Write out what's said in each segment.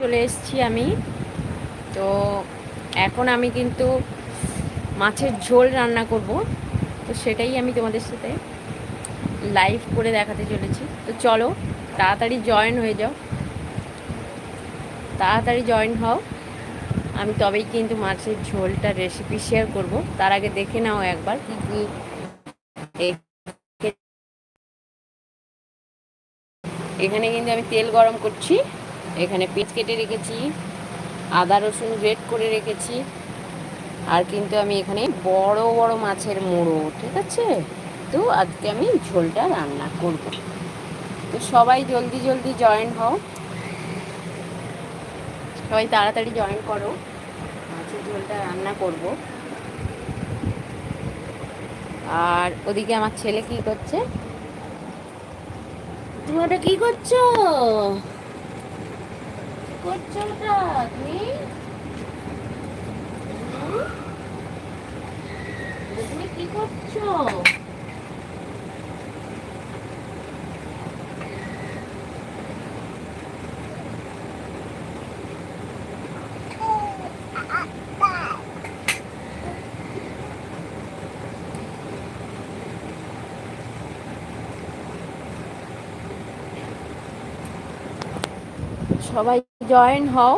চলে এসেছি আমি। তো এখন আমি কিন্তু মাছের ঝোল রান্না করব। তো সেটাই আমি তোমাদের সাথে লাইভ করে দেখাতে চলেছি। তো চলো, তাড়াতাড়ি জয়েন হয়ে যাও। তাড়াতাড়ি জয়েন হও। আমি তবেই কিন্তু মাছের ঝোলটা রেসিপি শেয়ার করব। তার আগে দেখে নাও একবার কি কি এখানে কিন্তু আমি তেল গরম করছি। এখানে পেঁয়াজ কেটে রেখেছি, আদা রসুন গ্রেট করে রেখেছি, আর কিন্তু আমি এখানে বড় বড় মাছের মোড়ো, ঠিক আছে? তো আজকে আমি ঝোলটা রান্না করব। তো সবাই জলদি জলদি জয়েন হও। সবাই তাড়াতাড়ি জয়েন করো। মাছের ঝোলটা রান্না করব। আর ওদিকে আমার ছেলে কি করছে? তুমি ওটা কি করছ? করছ ওটা? তুমি? তুমি? কি করছ? সবাই জয়েন হও।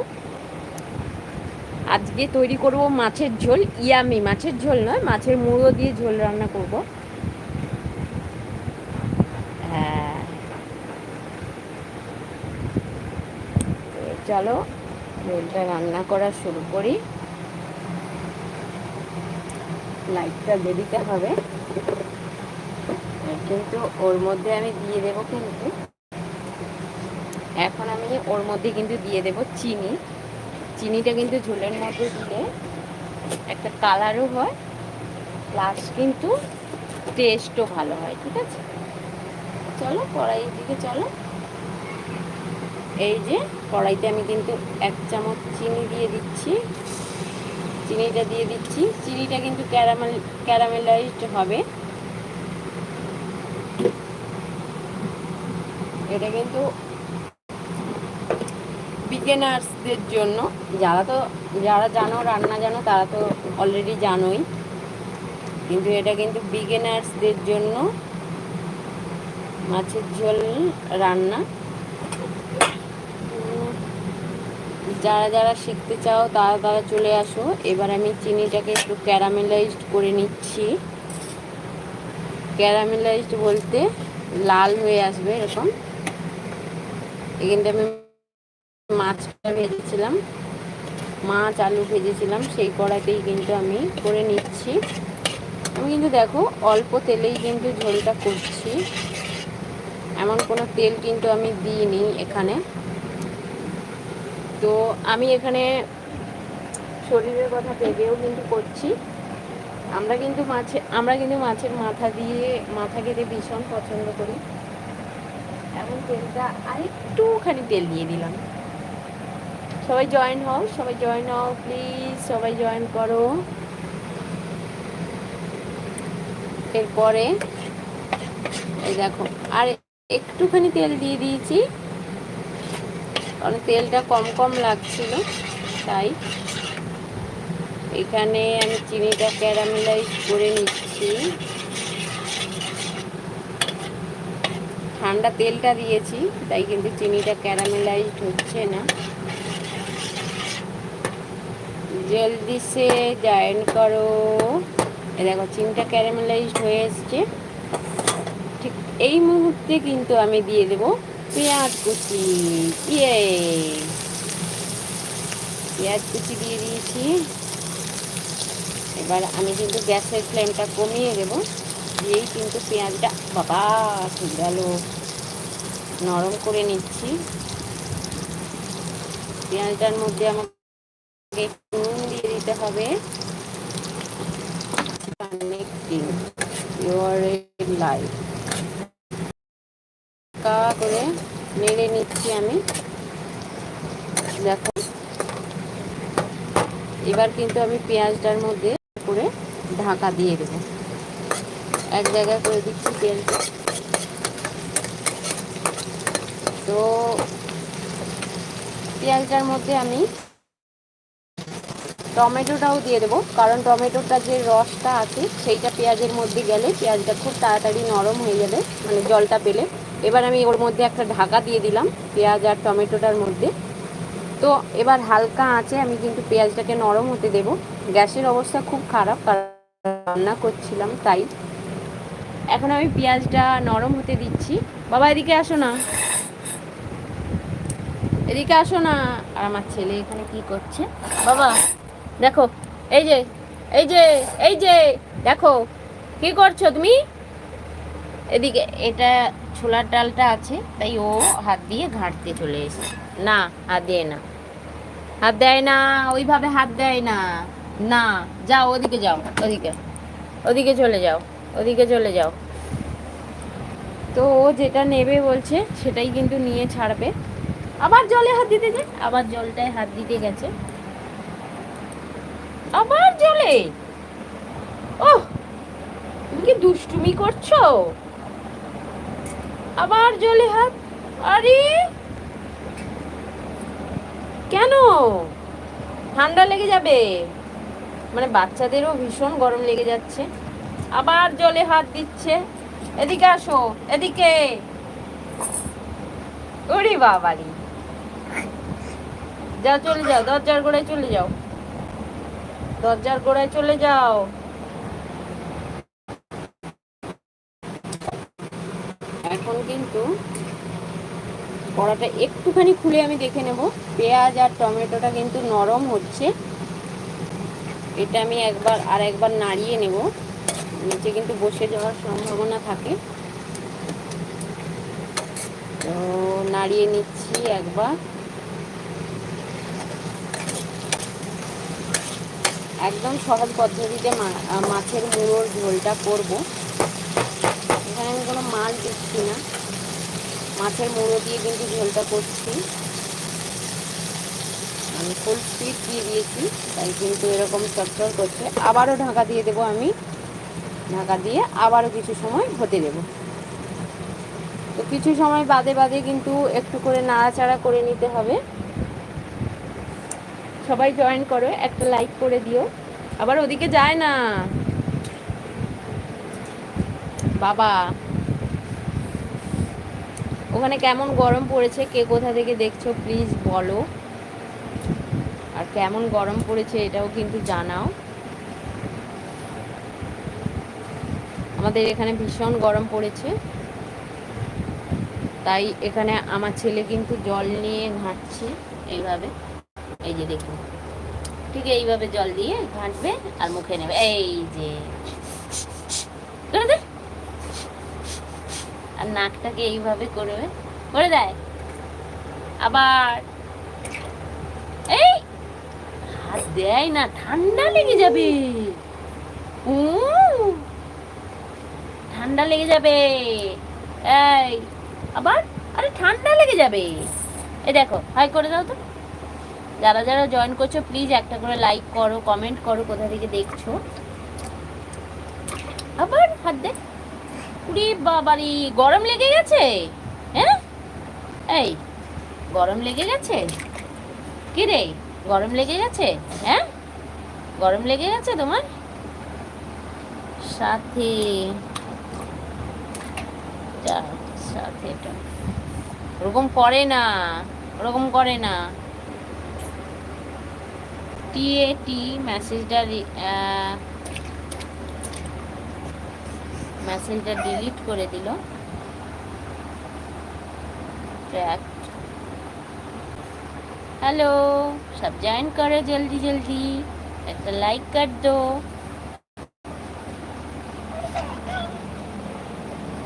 আজকে তৈরি করব মাছের ঝোল, ইয়ামি। মাছের ঝোল নয়, মাছের মুড়ো দিয়ে ঝোল রান্না করব। হ্যাঁ। চলো, ঝোলটা রান্না করা শুরু করি। লাইটটা বেরিতে হবে। কিন্তু ওর মধ্যে আমি দিয়ে দেবো কিন্তু। এখন আমি ওর মধ্যে কিন্তু দিয়ে দেব চিনি। চিনিটা কিন্তু ঝোলের মধ্যে দিলে একটা কালারও হয় প্লাস কিন্তু টেস্টও ভালো হয়, ঠিক আছে? চলো কড়াইয়ের দিকে চলো। এই যে কড়াইতে আমি কিন্তু এক চামচ চিনি দিয়ে দিচ্ছি। চিনিটা দিয়ে দিচ্ছি। চিনিটা কিন্তু ক্যারামেল, ক্যারামেলাইজড হবে। এটা কিন্তু বিগেনার্সদের জন্য, যারা তো, যারা জানো, রান্না জানো, তারা তো অলরেডি জানোই। কিন্তু এটা কিন্তু বিগেনার্সদের জন্য মাছের ঝোল রান্না। যারা যারা শিখতে চাও, তারা তারা চলে আসো। এবার আমি চিনিটাকে একটু ক্যারামেলাইজড করে নিচ্ছি। ক্যারামেলাইজড বলতে লাল হয়ে আসবে এরকম। এখানটা আমি মাছটা ভেজেছিলাম। মাছ, আলু ভেজেছিলাম, সেই কড়াইতেই কিন্তু আমি করে নিচ্ছি। আমি কিন্তু দেখো, অল্প তেলেই কিন্তু ঝোলটা করছি। এমন কোনো তেল কিন্তু আমি দিইনি এখানে। তো আমি এখানে শরীরের কথা ভেবেও কিন্তু করছি। আমরা কিন্তু মাছে, আমরা কিন্তু মাছের মাথা দিয়ে, মাথা খেতে ভীষণ পছন্দ করি। এখন তেলটা আরেকটুখানি তেল দিয়ে দিলাম। সবাই জয়েন হও, সবাই জয়েন হও প্লিজ সবাই জয়েন করো। এরপরে, এই দেখো, আর একটুখানি তেল দিয়ে দিয়েছি। কারণ তেলটা কম কম লাগছিল, তাই। এখানে আমি চিনিটা ক্যারামেলাইজ করে নিচ্ছি। ঠান্ডা তেলটা দিয়েছি, তাই কিন্তু চিনিটা ক্যারামেলাইজড হচ্ছে না। জলদি সে জয়েন করো। এ দেখো চিনিটা ক্যারামেলাইজড হয়ে এসছে। ঠিক এই মুহূর্তে কিন্তু আমি দিয়ে দেব পেঁয়াজ কুচি। ইয়ে পেঁয়াজ কুচি দিয়ে দিয়েছি। এবার আমি কিন্তু গ্যাসের ফ্লেমটা কমিয়ে দেবো। দিয়েই কিন্তু পেঁয়াজটা বাবা ঠিক গেল নরম করে নিচ্ছি। পেঁয়াজটার মধ্যে আমাকে দিয়ে দিতে হবে। কানেক্টিং ইউর করে নেড়ে নিচ্ছি আমি। দেখো। এবার কিন্তু আমি পেঁয়াজটার মধ্যে করে ঢাকা দিয়ে দেবো। এক জায়গায় করে দিচ্ছি পেঁয়াজটা তো পেঁয়াজটার মধ্যে আমি টমেটোটাও দিয়ে দেবো। কারণ টমেটোটা যে রসটা আছে, সেইটা পেঁয়াজের মধ্যে গেলে পেঁয়াজটা খুব তাড়াতাড়ি নরম হয়ে যাবে মানে জলটা পেলে। এবার আমি ওর মধ্যে একটা ঢাকা দিয়ে দিলাম, পেঁয়াজ আর টমেটোটার মধ্যে। তো এবার হালকা আঁচে আমি কিন্তু পেঁয়াজটাকে নরম হতে দেব। গ্যাসের অবস্থা খুব খারাপ রান্না করছিলাম তাই। এখন আমি পেঁয়াজটা নরম হতে দিচ্ছি। বাবা, এদিকে আসো না। এদিকে আসো না। আর আমার ছেলে এখানে কি করছে? বাবা দেখো, এই যে এই যে এই যে, দেখো, কি করছ তুমি? এদিকে এটা ছোলার ডালটা আছে, তাই ও হাত দিয়ে ঘাঁটতে চলে এসেছে। না, হাত দেয় না। হাত দেয় না, ওইভাবে হাত দেয় না। না, যাও ওদিকে যাও, ওদিকে। ওদিকে চলে যাও, ওদিকে চলে যাও। তো ও যেটা নেবে বলছে, সেটাই কিন্তু নিয়ে ছাড়বে। আবার জলে হাত দিতে যায়। আবার জলটায় হাত দিতে গেছে। আবার জলে? ওহ, তুমি কি দুষ্টুমি করছ? আবার জলে হাত, আরে! কেন? ঠান্ডা লেগে যাবে। মানে বাচ্চাদেরও ভীষণ গরম লেগে যাচ্ছে। আবার জলে হাত দিচ্ছে। এদিকে আসো, এদিকে। ওরে বাবারি। যাও, চলে যাও, দরজার গোড়ায় চলে যাও। দরজার গোড়ায় চলে যাও। এখন কিন্তু কড়াটা একটুখানি খুলে আমি দেখে নেব। পেঁয়াজ আর টমেটোটা কিন্তু নরম হচ্ছে। এটা আমি একবার আর একবার নাড়িয়ে নেব। নিচে কিন্তু বসে যাওয়ার সম্ভাবনা থাকে। তো নাড়িয়ে নিচ্ছি একবার। একদম সহজ পদ্ধতিতে মাছের মুড়োর ঝোলটা করব। এখানে আমি কোনো মাছ দিচ্ছি না। মাছের মুড়ো দিয়ে কিন্তু ঝোলটা করছি। আমি ফুল স্পিড দিয়ে দিয়েছি, তাই কিন্তু এরকম চটচর করছে আবারও ঢাকা দিয়ে দেবো আমি। ঢাকা দিয়ে আবারও কিছু সময় হতে দেব। তো কিছু সময় বাদে বাদে কিন্তু একটু করে নাড়াচাড়া করে নিতে হবে। সবাই জয়েন করো, একটা লাইক করে দিও। আবার ওদিকে যায় না। বাবা। ওখানে কেমন গরম পড়েছে, কে কোথা থেকে দেখছ প্লিজ বলো। আর কেমন গরম পড়েছে, এটাও কিন্তু জানাও। আমাদের এখানে ভীষণ গরম পড়েছে। তাই এখানে আমার ছেলে কিন্তু জল নিয়ে ঘাঁটছে, এইভাবে। এই যে দেখুন। ঠিক এইভাবে জল দিয়ে ঘাঁটবে আর মুখে নেবে। এই যে। আর নাকটাকে এইভাবে করবে। করে দেয় আবার। এই। হাত দেয় না, ঠান্ডা লেগে যাবে। ঠান্ডা লেগে যাবে। এই। আবার? আরে ঠান্ডা লেগে যাবে। এই দেখো হাই করে দাও তো। যারা যারা জয়েন করছ প্লিজ একটা করে লাইক করো কমেন্ট করো, কোথা থেকে দেখছ। আবার হাত দে। উড়ি বাবারি, গরম লেগে গেছে? হ্যাঁ? এই, গরম লেগে গেছে? কি রে, গরম লেগে গেছে? হ্যাঁ? গরম লেগে গেছে তোমার? সাথে সাথে ওরকম করে না, ওরকম করে না। টিএটি মেসেজটা মেসেজটা ডিলিট করে দিল ट्रैक हेलो सब ज्वाइन करो जल्दी जल्दी একটা লাইক कर दो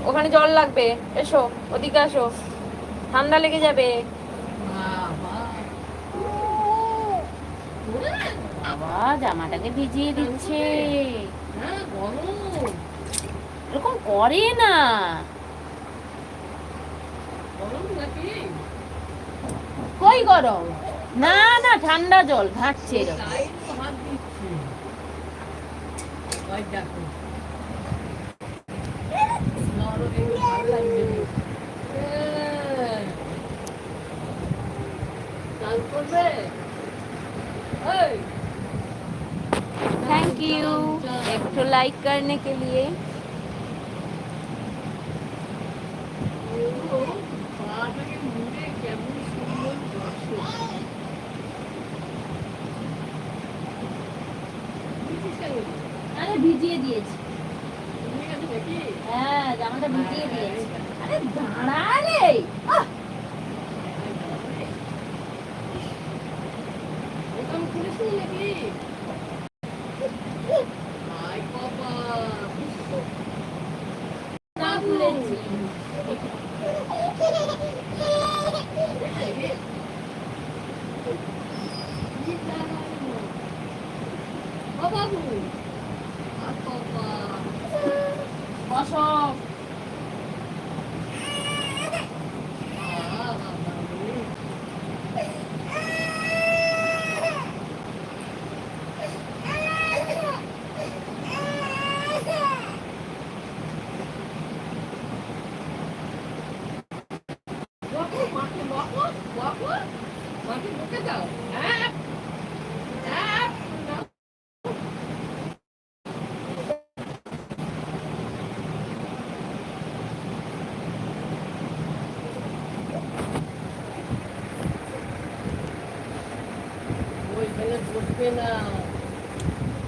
ওখানে জল লাগবে এসো ওদিকে আসো ঠান্ডা লেগে যাবে বাবা জামাটাকে ভিজিয়ে দিচ্ছে। এরকম করে না। কই গরম? না না ঠান্ডা জল ঘাটছে थैंक यू एक तो लाइक करने के लिए।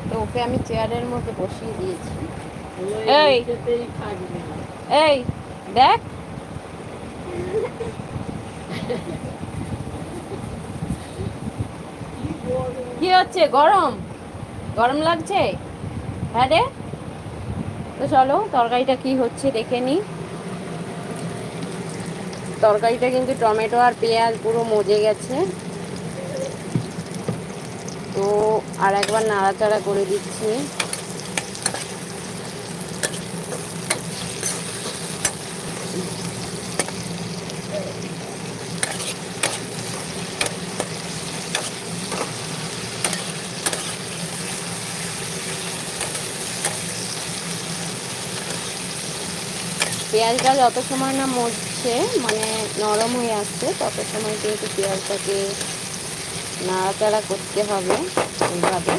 তো ওকে আমি চেয়ারের মধ্যে বসিয়ে দিয়েছি। এই। এই দেখ। কি হচ্ছে? গরম? গরম লাগছে? হ্যাঁ রে। তো চলো তরকারিটা কি হচ্ছে দেখে নি। তরকারিটা কিন্তু টমেটো আর পেঁয়াজ পুরো মজে গেছে। তো আর একবার নাড়াচাড়া করে দিচ্ছি। পেঁয়াজটা যত সময় না মরছে মানে নরম হয়ে আসছে, তত সময় কিন্তু পেঁয়াজটাকে নাড়াচাড়া করতে হবে এইভাবে।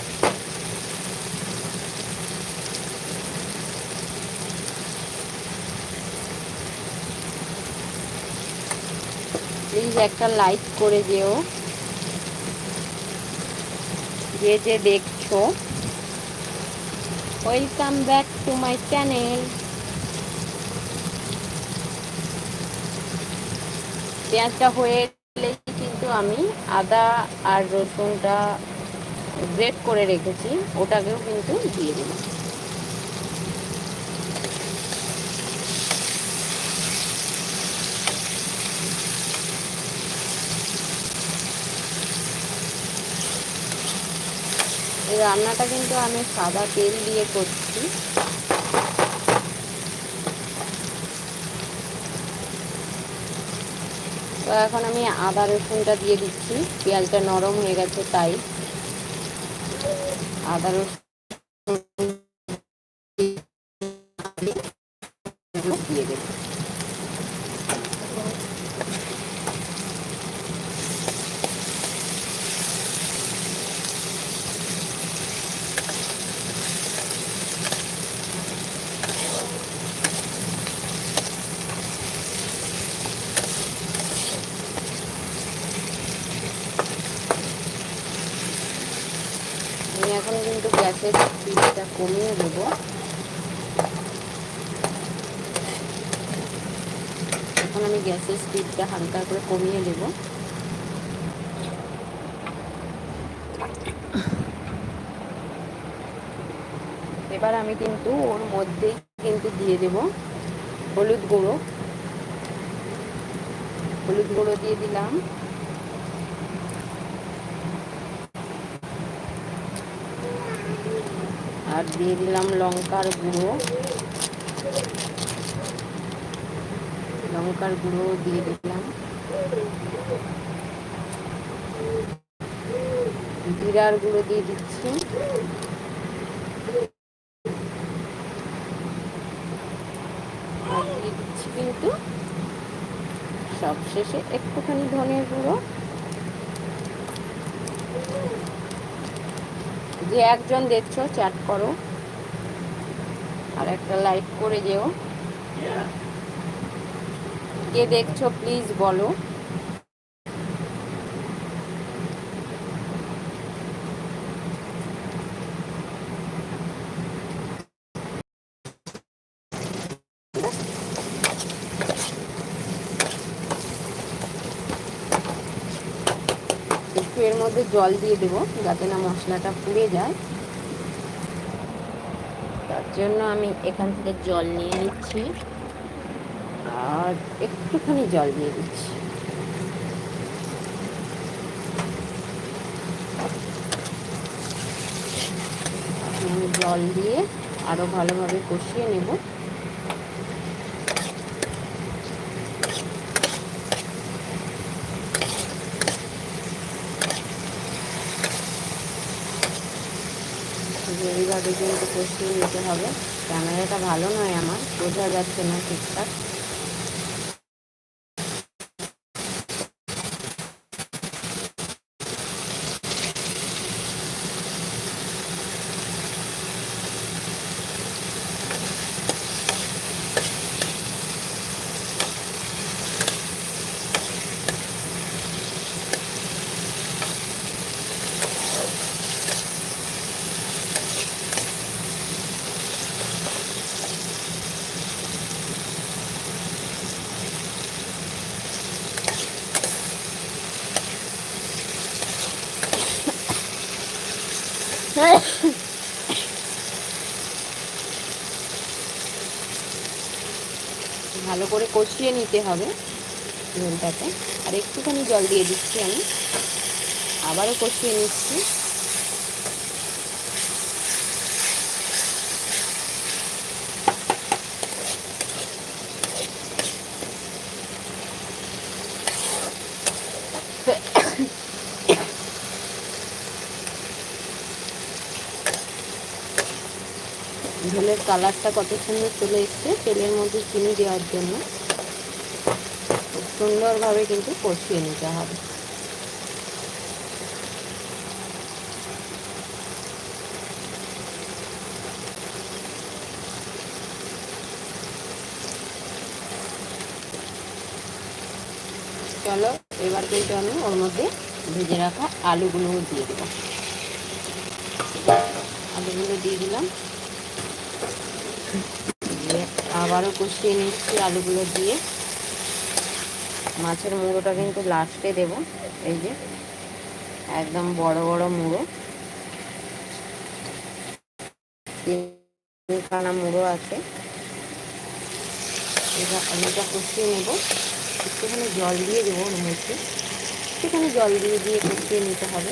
প্লিজ একটা লাইক করে যেও। যে যে দেখছ। Welcome back to my channel পেঁয়াজটা হয়ে আমি আদা আর রসুনটা গ্রেট করে রেখেছি, ওটাকেও কিন্তু দিয়ে এই রান্নাটা কিন্তু আমি সাদা তেল দিয়ে করছি। তো এখন আমি আদা রসুনটা দিয়ে দিচ্ছি। পেঁয়াজটা নরম হয়ে গেছে তাই। আদা রসুন দিয়ে দেবো আমি এখন কিন্তু গ্যাসের স্পিডটা কমিয়ে দেবো। এখন আমি গ্যাসের স্পিডটা হালকা করে কমিয়ে দেবো। এবার আমি কিন্তু ওর মধ্যেই কিন্তু দিয়ে দেব হলুদ গুঁড়ো। হলুদ গুঁড়ো দিয়ে দিলাম। আর দিয়ে দিলাম লঙ্কার গুঁড়ো। লঙ্কার গুঁড়ো দিয়ে দিলাম। জিরার গুঁড়ো দিয়ে দিচ্ছি। আর দিচ্ছি কিন্তু সবশেষে একটুখানি ধনের গুঁড়ো। যে একজন দেখছ চ্যাট করো। আর একটা লাইক করে যেও। কে দেখছ প্লিজ বলো। একটু এর মধ্যে জল দিয়ে দেবো যাতে না মশলাটা পুড়ে যায়। তার জন্য আমি এখান থেকে জল নিয়ে নিচ্ছি। আর একটুখানি জল দিয়ে দিচ্ছি। জল দিয়ে আরও ভালোভাবে কষিয়ে নেব। এইভাবে কিন্তু কষিয়ে নিতে হবে? ক্যামেরাটা ভালো নয় আমার বোঝা যাচ্ছে না ঠিকঠাক ভালো করে কষিয়ে নিতে হবে ঝোলটাকে। আর একটুখানি জল দিয়ে দিচ্ছি আমি। আবারও কষিয়ে নিচ্ছি। ঝোলের কালারটা কত সুন্দর চলে এসছে তেলের মধ্যে চিনি দেওয়ার জন্য। সুন্দরভাবে কিন্তু কষিয়ে নিতে হবে। চলো, এবার কিন্তু আমি ওর মধ্যে ভেজে রাখা আলুগুলো দিয়ে দেবো। আলুগুলো দিয়ে দিলাম। আবারও কষিয়ে নিচ্ছি আলুগুলো দিয়ে। মাছের মুড়োটা কিন্তু লাস্টে দেব, এই যে, একদম বড় বড় মুড়ো। তিনখানা মুড়ো আছে। এটা আলুটা নেব। একটুখানি জল দিয়ে দেবো মধ্যে একটুখানি জল দিয়ে দিয়ে কষিয়ে নিতে হবে।